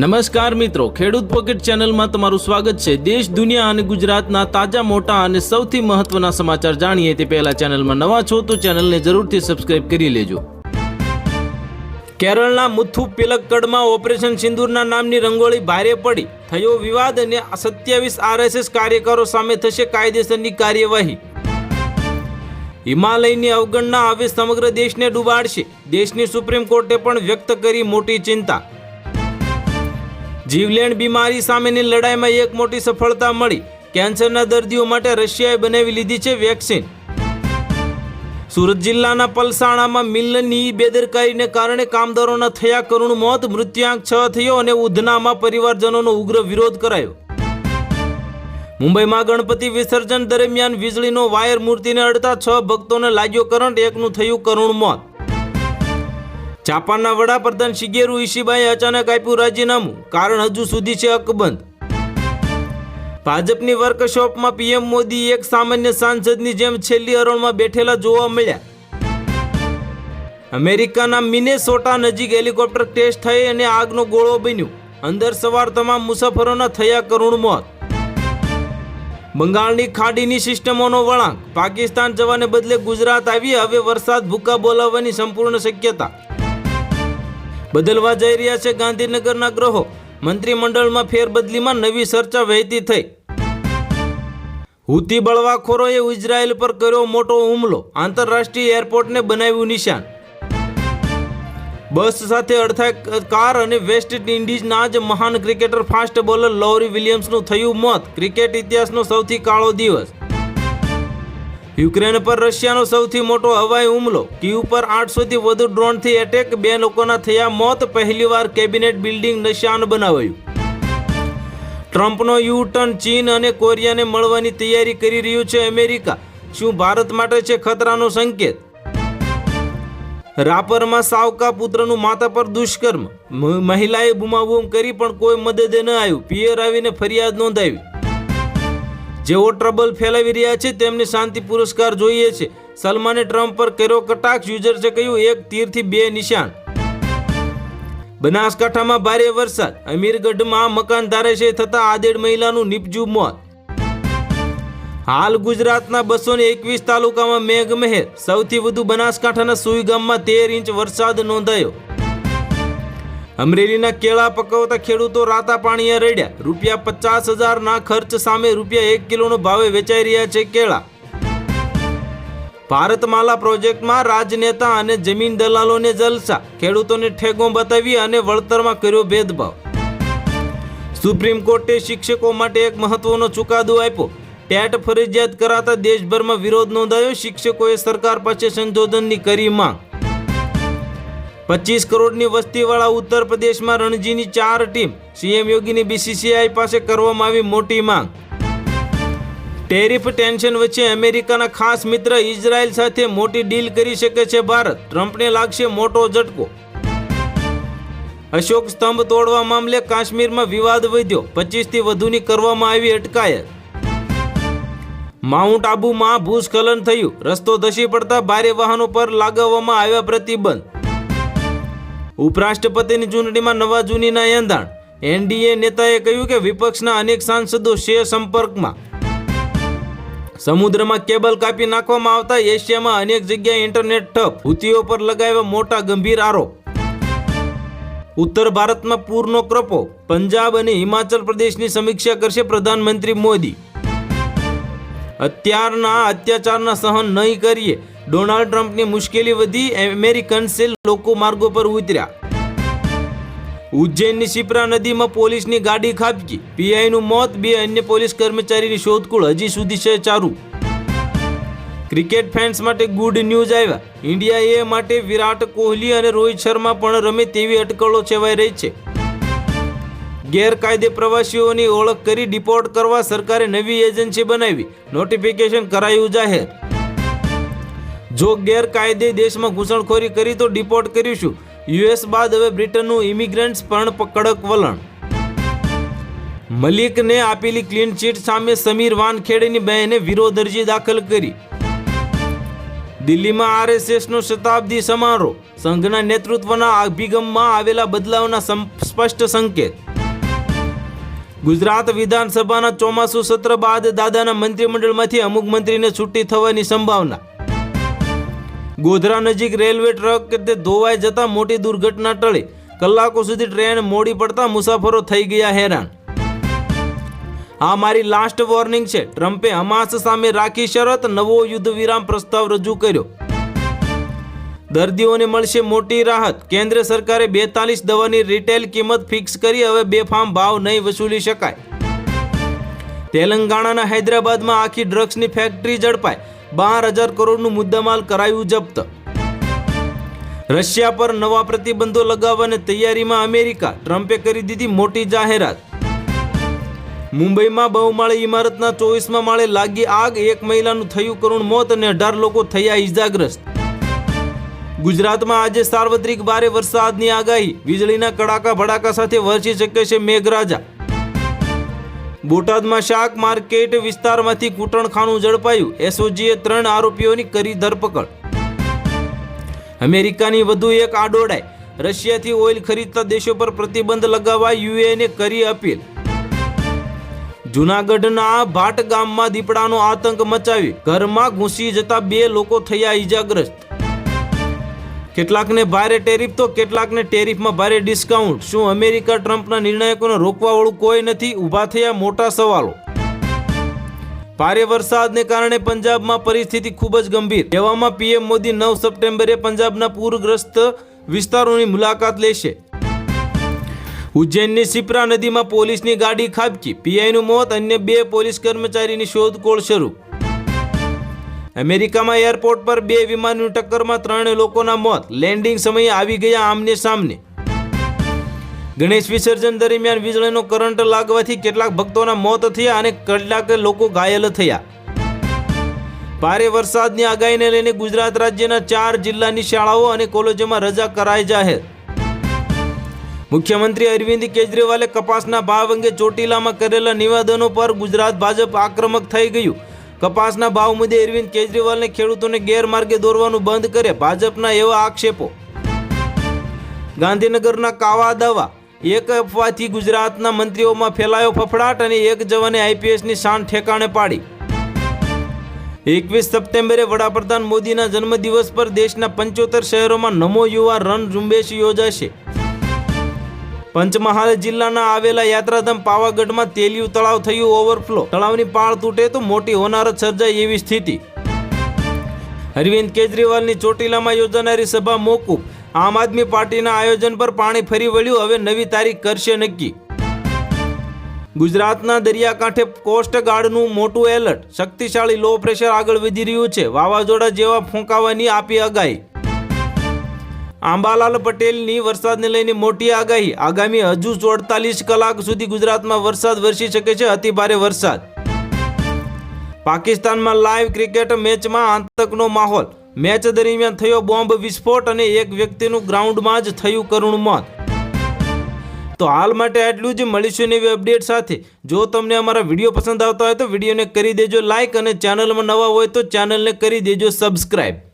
નમસ્કાર મિત્રો, ખેડૂત પોકેટ ચેનલમાં તમારું સ્વાગત છે. દેશ, દુનિયા અને ગુજરાતના તાજા, મોટા અને સૌથી મહત્વના સમાચાર જાણીએ તે પહેલા ચેનલમાં નવા છો તો ચેનલને જરૂરથી સબસ્ક્રાઇબ કરી લેજો. કેરળના મુથુ પિલક્કડમાં ઓપરેશન સિંદૂરના નામની રંગોળી ભારે પડી. થયો વિવાદ અને સત્યાવીસ આરએસએસ કાર્યકરો સામે થશે કાયદેસરની કાર્યવાહી. હિમાલયની અવગણના હવે સમગ્ર દેશને ડૂબાડશે. દેશની સુપ્રીમ કોર્ટે પણ વ્યક્ત કરી મોટી ચિંતા. જીવલેણ બીમારી સામેની લડાઈમાં એક મોટી સફળતા મળી. કેન્સરના દર્દીઓ માટે રશિયાએ બનાવી લીધી છે વેક્સિન. સુરત જિલ્લાના પલસાણામાં મિલનની બેદરકારીને કારણે કામદારોના થયા કરુણ મોત મૃત્યુઆંક છ થયો અને ઉધનામાં પરિવારજનોનો ઉગ્ર વિરોધ કરાયો. મુંબઈમાં ગણપતિ વિસર્જન દરમિયાન વીજળીનો વાયર મૂર્તિને અડતા છ ભક્તોને લાગ્યો કરંટ, એકનું થયું કરુણ મોત. જાપાનના વડાપ્રધાન શિગેરુ ઇશિબાએ અચાનક આપ્યું રાજીનામું, કારણ હજુ સુધી છે અકબંધ. ભાજપની વર્કશોપમાં પીએમ મોદી એક સામાન્ય સાંસદની જેમ છેલ્લી હરોળમાં બેઠેલા જોવા મળ્યા. અમેરિકાના મિનેસોટા નજીક હેલિકોપ્ટર ક્રેશ થઈ અને આગનો ગોળો બન્યો. અંદર સવાર તમામ મુસાફરોના થયા કરુણ મોત. બંગાળની ખાડીની સિસ્ટમોનો વળાંક. પાકિસ્તાન જવાને બદલે ગુજરાત આવી હવે વરસાદ ભૂકા બોલાવવાની સંપૂર્ણ શક્યતા. બદલવા જઈ રહ્યા છે ગાંધીનગરના ગ્રહો. મંત્રીમંડળમાં ફેરબદલીમાં નવી ચર્ચા વહેતી થઈ. હુતી બળવાખોરોએ ઇઝરાયલ પર કર્યો મોટો હુમલો. આંતરરાષ્ટ્રીય એરપોર્ટને બનાવ્યું નિશાન. બસ સાથે અડથાય કાર અને વેસ્ટ ઇન્ડિઝના જ મહાન ક્રિકેટર ફાસ્ટ બોલર લોરી વિલિયમ્સનું થયું મોત. ક્રિકેટ ઇતિહાસનો સૌથી કાળો દિવસ. યુક્રેન પર રશિયાનો સૌથી મોટો હવાઈ હુમલો. કીવ પર આઠસોથી વધુ ડ્રોનથી એટેક, બે લોકોના થયા મોત, પહેલીવાર કેબિનેટ બિલ્ડિંગ નિશાન બનાવાયું. ટ્રમ્પનો યુ ટર્ન ચીન અને કોરિયાને મળવાની તૈયારી કરી રહ્યું છે અમેરિકા. શું ભારત માટે છે ખતરાનો સંકેત? રાપરમાં સાવકા પુત્રનું માતા પર દુષ્કર્મ. મહિલાએ બુમાબુમ કરી પણ કોઈ મદદે ન આવ્યું. પિયર આવીને ફરિયાદ નોંધાવી. જેઓ ટ્રબલ ફેલાવી રહ્યા છે, તેમને શાંતિ પુરસ્કાર જોઈએ છે. સલમાને ટ્રમ્પ પર કર્યો કટાક્ષ, યુઝર્સે કહ્યું, એક તીરથી બે નિશાન. બનાસકાંઠામાં ભારે વરસાદ. અમીરગઢમાં મકાન ધારાશય થતા આદેડ મહિલાનું નિપજું મોત. હાલ ગુજરાતના બસો ને એકવીસ તાલુકામાં મેઘમહેર. સૌથી વધુ બનાસકાંઠાના સુઈ ગામમાં તેર ઇંચ વરસાદ નોંધાયો. અમરેલીના કેળા પકવતા ખેડૂતો રાતા પાણીએ રડ્યા. રૂપિયા પચાસ હજારના ખર્ચ સામે રૂપિયા એક કિલોનો ભાવે વેચાઈ રહ્યા છે કેળા. ભારતમાલા પ્રોજેક્ટમાં રાજનેતા અને જમીન દલાલોને જલસા. ખેડૂતોને ઠેગો બતાવી અને વળતરમાં કર્યો ભેદભાવ. સુપ્રીમ કોર્ટે શિક્ષકો માટે એક મહત્વનો ચુકાદો આપ્યો. ટેટ ફરજિયાત કરાતા દેશભરમાં વિરોધ નોંધાયો. શિક્ષકોએ સરકાર પાસે સંશોધનની કરી માંગ. પચીસ કરોડની વસ્તીવાળા ઉત્તર પ્રદેશમાં રણજીની ચાર ટીમ સીએમ યોગીની બીસીસીઆઈ પાસે કરવામાં આવી મોટી માંગ. ટેરિફ ટેન્શન વચ્ચે અમેરિકાના ખાસ મિત્ર ઇઝરાયલ સાથે મોટી ડીલ કરી શકે છે ભારત. ટ્રમ્પને લાગશે મોટો ઝટકો. અશોક સ્તંભ તોડવા મામલે કાશ્મીરમાં વિવાદ વધ્યો. પચીસથી વધુની કરવામાં આવી અટકાયત. માઉન્ટ આબુમાં ભૂસ્ખલન થયું. રસ્તો ધસી પડતા ભારે વાહનો પર લાગવવામાં આવ્યા પ્રતિબંધ. ઉપરાષ્ટ્રપતિની ચૂંટણીમાં નવા જૂનીના એંધાણ. એનડીએ નેતાએ કહ્યું કે વિપક્ષના અનેક સાંસદો છે સંપર્કમાં. સમુદ્રમાં કેબલ કાપી નાખવામાં આવતા એશિયામાં અનેક જગ્યાએ ઇન્ટરનેટ ઠપ, હુતીઓ પર લગાવ્યા મોટા ગંભીર આરોપ. ઉત્તર ભારતમાં પૂરનો ક્રપો પંજાબ અને હિમાચલ પ્રદેશની સમીક્ષા કરશે પ્રધાનમંત્રી મોદી. અત્યારના અત્યાચારના સહન નહીં કરીએ ડોનાલ્ડ ટ્રમ્પની મુશ્કેલી વધી અમેરિકન્સે લોકો માર્ગો પર ઉતર્યા. ઉજ્જૈનની શિપ્રા નદીમાં પોલીસની ગાડી ખાબકી. પીઆઈનું મોત, બે અન્ય પોલીસ કર્મચારીની શોધખોળ હજી સુધી છે ચાલુ ક્રિકેટ ફેન્સ માટે ગુડ ન્યૂઝ આવ્યા. ઇન્ડિયા એ માટે વિરાટ કોહલી અને રોહિત શર્મા પણ રમે તેવી અટકળો છેવાઈ રહી છે. ગેરકાયદે પ્રવાસીઓની ઓળખ કરી ડિપોર્ટ કરવા સરકારે નવી એજન્સી બનાવી. નોટિફિકેશન કરાયું જાહેર. જો ગેરકાયદે દેશમાં ઘૂસણખોરી કરી તો ડિપોર્ટ કરીશું. યુએસ બાદ હવે બ્રિટનનું ઇમિગ્રન્ટ્સ પણ કડક વલણ. મલિકને આપેલી ક્લીન ચીટ સામે સમીર વાનખેડેની બહેને વિરોધ અરજી દાખલ કરી. દિલ્હીમાં આરએસએસનો શતાબ્દી સમારોહ. સંઘના નેતૃત્વના અભિગમમાં આવેલા બદલાવના સ્પષ્ટ સંકેત. ગુજરાત વિધાનસભાના ચોમાસુ સત્ર બાદ દાદાના મંત્રીમંડળમાંથી અમુક મંત્રીને છૂટી થવાની સંભાવના. ગોધરા નજીક રેલવે ટ્રક તે ધોવાઈ જતા મોટી દુર્ઘટના ટળી. કલાકો સુધી ટ્રેન મોડી પડતા મુસાફરો થઈ ગયા હેરાન. આ મારી લાસ્ટ વોર્નિંગ છે. ટ્રમ્પે હમાસ સામે રાખી શરત, નવો યુદ્ધ વિરામ પ્રસ્તાવ રજૂ કર્યો. દર્દીઓને મળશે મોટી રાહત. કેન્દ્ર સરકારે બેતાલીસ દવાની રિટેલ કિંમત ફિક્સ કરી, હવે બેફામ ભાવ નહીં વસૂલી શકાય. તેલંગાણાના હૈદરાબાદમાં આખી ડ્રગ્સની ફેક્ટરી ઝડપાઈ બાર હજાર કરોડનું મુદ્દામાલ કરાયું જપ્ત. રશિયા પર નવા પ્રતિબંધો લગાવવાની તૈયારીમાં અમેરિકા, ટ્રમ્પે કરી દીધી મોટી જાહેરાત. મુંબઈમાં બહુમાળી ઇમારતના ચોવીસમાં માળે લાગી આગ, એક મહિલાનું થયું કરુણ મોત અને અઢાર લોકો થયા ઈજાગ્રસ્ત. ગુજરાતમાં આજે સાર્વત્રિક ભારે વરસાદની આગાહી. વીજળીના કડાકા ભડાકા સાથે વરસી શકે છે મેઘરાજા. બોટાદમાં શાક માર્કેટ વિસ્તારમાંથી કૂટણખાનું ઝડપાયું. એસઓજીએ ત્રણ આરોપીઓની કરી ધરપકડ. અમેરિકાની વધુ એક આડોડાઈ રશિયાથી ઓઇલ ખરીદતા દેશો પર પ્રતિબંધ લગાવવા યુએને કરી અપીલ. જુનાગઢના ભાટ ગામમાં દીપડાનો આતંક મચાવી ઘરમાં ઘૂસી જતા બે લોકો થયા ઈજાગ્રસ્ત. કેટલાકને ભારે ટેરિફ, તો કેટલાકને ટેરિફમાં ભારે ડિસ્કાઉન્ટ. શું અમેરિકા ટ્રમ્પના નિર્ણાયકોને રોકવાવાળું કોઈ નથી? ઊભા થયા મોટા સવાલો. ભારે વરસાદને કારણે પંજાબમાં પરિસ્થિતિ ખૂબ જ ગંભીર. એવામાં પીએમ મોદી નવ સપ્ટેમ્બરે પંજાબના પૂરગ્રસ્ત વિસ્તારોની મુલાકાત લેશે. ઉજ્જૈનની સિપ્રા નદીમાં પોલીસની ગાડી ખાબકી. પીઆઈનું મોત, અન્ય બે પોલીસ કર્મચારીની શોધખોળ શરૂ. અમેરિકામાં એરપોર્ટ પર બે વિમાનની ટક્કરમાં ત્રણ લોકોના મોત. લેન્ડિંગ સમયે આવી ગયા આમને સામને. ગણેશ વિસર્જન દરમિયાન વીજળીનો કરંટ લાગવાથી કેટલાક ભક્તોના મોત થયા અને કેટલાક લોકો ઘાયલ થયા. ભારે વરસાદની આગાહીને લઈને ગુજરાત રાજ્યના ચાર જિલ્લાની શાળાઓ અને કોલેજોમાં રજા કરાઈ જાહેર. મુખ્યમંત્રી અરવિંદ કેજરીવાલે કપાસના ભાવ અંગે ચોટીલામાં કરેલા નિવેદનો પર ગુજરાત ભાજપ આક્રમક થઈ ગયું. કપાસના ભાવ મુદ્દે અરવિંદ કેજરીવાલને ખેડૂતોને ગેરમાર્ગે દોરવાનું બંધ કરે ભાજપના એવા આક્ષેપો. ગાંધીનગરના કાવા દાવા, એક અફવાથી ગુજરાતના મંત્રીઓમાં ફેલાયો ફફડાટ અને એક જવાને આઈપીએસની શાન ઠેકાણે પાડી. એકવીસ સપ્ટેમ્બરે વડાપ્રધાન મોદીના જન્મદિવસ પર દેશના પંચોતેર શહેરોમાં નમો યુવા રન ઝુંબેશ યોજાશે. પંચમહાલ જિલ્લાના આવેલા યાત્રાધામ પાવાગઢમાં તેલિયું તળાવ થયું ઓવરફ્લો. તળાવની પાળ તૂટે તો મોટી હોનારત સર્જાય એવી સ્થિતિ. અરવિંદ કેજરીવાલની ચોટીલામાં યોજાનારી સભા મોકૂફ. આમ આદમી પાર્ટીના આયોજન પર પાણી ફરી વળ્યું, હવે નવી તારીખ કરશે નક્કી. ગુજરાતના દરિયાકાંઠે કોસ્ટગાર્ડનું મોટું એલર્ટ. શક્તિશાળી લો પ્રેશર આગળ વધી રહ્યું છે. વાવાઝોડા જેવા ફૂંકાવાની આપી આગાહી. આંબાલાલ પટેલની વરસાદને લઈને મોટી આગાહી. આગામી હજુ ચોડતાલીસ કલાક સુધી ગુજરાતમાં વરસાદ વરસી શકે છે અતિભારે વરસાદ. પાકિસ્તાનમાં લાઈવ ક્રિકેટ મેચમાં આતંકનો માહોલ. મેચ દરમિયાન થયો બોમ્બ વિસ્ફોટ અને એક વ્યક્તિનું ગ્રાઉન્ડમાં જ થયું કરુણ મોત. તો હાલ માટે આટલું જ. મળીશું નવી અપડેટ સાથે. જો તમને અમારા વીડિયો પસંદ આવતા હોય તો વિડીયોને કરી દેજો લાઇક અને ચેનલમાં નવા હોય તો ચેનલને કરી દેજો સબસ્ક્રાઈબ